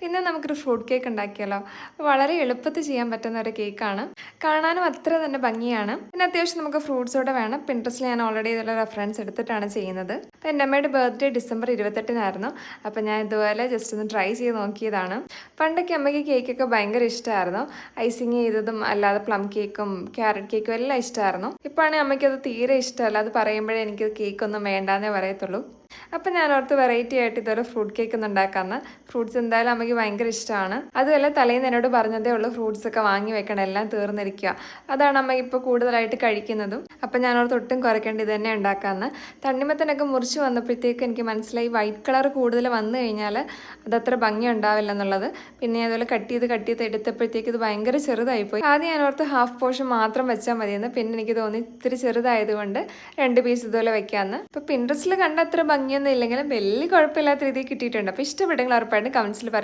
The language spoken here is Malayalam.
പിന്നെ നമുക്കൊരു ഫ്രൂട്ട് കേക്ക് ഉണ്ടാക്കിയാലോ? വളരെ എളുപ്പത്തിൽ ചെയ്യാൻ പറ്റുന്ന ഒരു കേക്കാണ് കാണാനും അത്ര തന്നെ ഭംഗിയാണ്. പിന്നെ അത്യാവശ്യം നമുക്ക് ഫ്രൂട്ട്സ് കൂടെ വേണം. പിൻട്രസ്റ്റിൽ ഞാൻ ഓൾറെഡി ഇതിലുള്ള റെഫറൻസ് എടുത്തിട്ടാണ് ചെയ്യുന്നത്. അപ്പോൾ എന്റെ അമ്മയുടെ ബർത്ത്ഡേ ഡിസംബർ ഇരുപത്തെട്ടിനായിരുന്നു. അപ്പോൾ ഞാൻ ഇതുപോലെ ജസ്റ്റ് ഒന്ന് ട്രൈ ചെയ്ത് നോക്കിയതാണ്. പണ്ടൊക്കെ അമ്മയ്ക്ക് കേക്കൊക്കെ ഭയങ്കര ഇഷ്ടമായിരുന്നു. ഐസിങ് ചെയ്തതും അല്ലാതെ പ്ലം കേക്കും ക്യാരറ്റ് കേക്കും എല്ലാം ഇഷ്ടമായിരുന്നു. ഇപ്പോഴാണെങ്കിൽ അമ്മയ്ക്ക് അത് തീരെ ഇഷ്ടമല്ല. അത് പറയുമ്പോഴേ എനിക്ക് കേക്കൊന്നും വേണ്ടാന്നേ പറയത്തുള്ളൂ. അപ്പം ഞാൻ ഓർത്ത് വെറൈറ്റി ആയിട്ട് ഇതൊരു ഫ്രൂട്ട് കേക്ക് ഒന്ന് ഉണ്ടാക്കാമെന്ന് ഫ്രൂട്ട്സ് എന്തായാലും അമ്മയ്ക്ക് ഭയങ്കര ഇഷ്ടമാണ് അതുമല്ല തലേന്ന് എന്നോട് പറഞ്ഞതേ ഉള്ളൂ ഫ്രൂട്ട്സ് ഒക്കെ വാങ്ങി വെക്കണം എല്ലാം തീർന്നിരിക്കുക അതാണ് അമ്മ ഇപ്പോൾ കൂടുതലായിട്ട് കഴിക്കുന്നതും. അപ്പം ഞാൻ ഓർത്ത് ഒട്ടും കുറയ്ക്കേണ്ട ഇത് തന്നെ ഉണ്ടാക്കാമെന്ന് തണ്ണിമത്തനൊക്കെ മുറിച്ച് വന്നപ്പോഴത്തേക്ക് എനിക്ക് മനസ്സിലായി വൈറ്റ് കളർ കൂടുതൽ വന്നു കഴിഞ്ഞാൽ അതത്ര ഭംഗി ഉണ്ടാവില്ല എന്നുള്ളത്. പിന്നെ അതുപോലെ കട്ട് ചെയ്ത് കട്ട് ചെയ്ത് എടുത്തപ്പോഴത്തേക്ക് ഇത് ഭയങ്കര ചെറുതായിപ്പോയി. ആദ്യം ഞാൻ ഓർത്ത് ഹാഫ് പോർഷൻ മാത്രം വെച്ചാൽ മതിയെന്ന്. പിന്നെ എനിക്ക് തോന്നി ഇത്തിരി ചെറുതായതുകൊണ്ട് രണ്ട് പീസ് ഇതുപോലെ വെക്കാമെന്ന് ഇപ്പോൾ പിൻട്രസ്റ്റിൽ കണ്ട അത്ര ഭംഗിയൊന്നും ഇല്ലെങ്കിലും വലിയ കുഴപ്പമില്ലാത്ത രീതിയിൽ കിട്ടിയിട്ടുണ്ട്. അപ്പോൾ ഇഷ്ടപ്പെട്ടെങ്കിൽ ഉറപ്പായിട്ടും കമൻസിൽ പറയും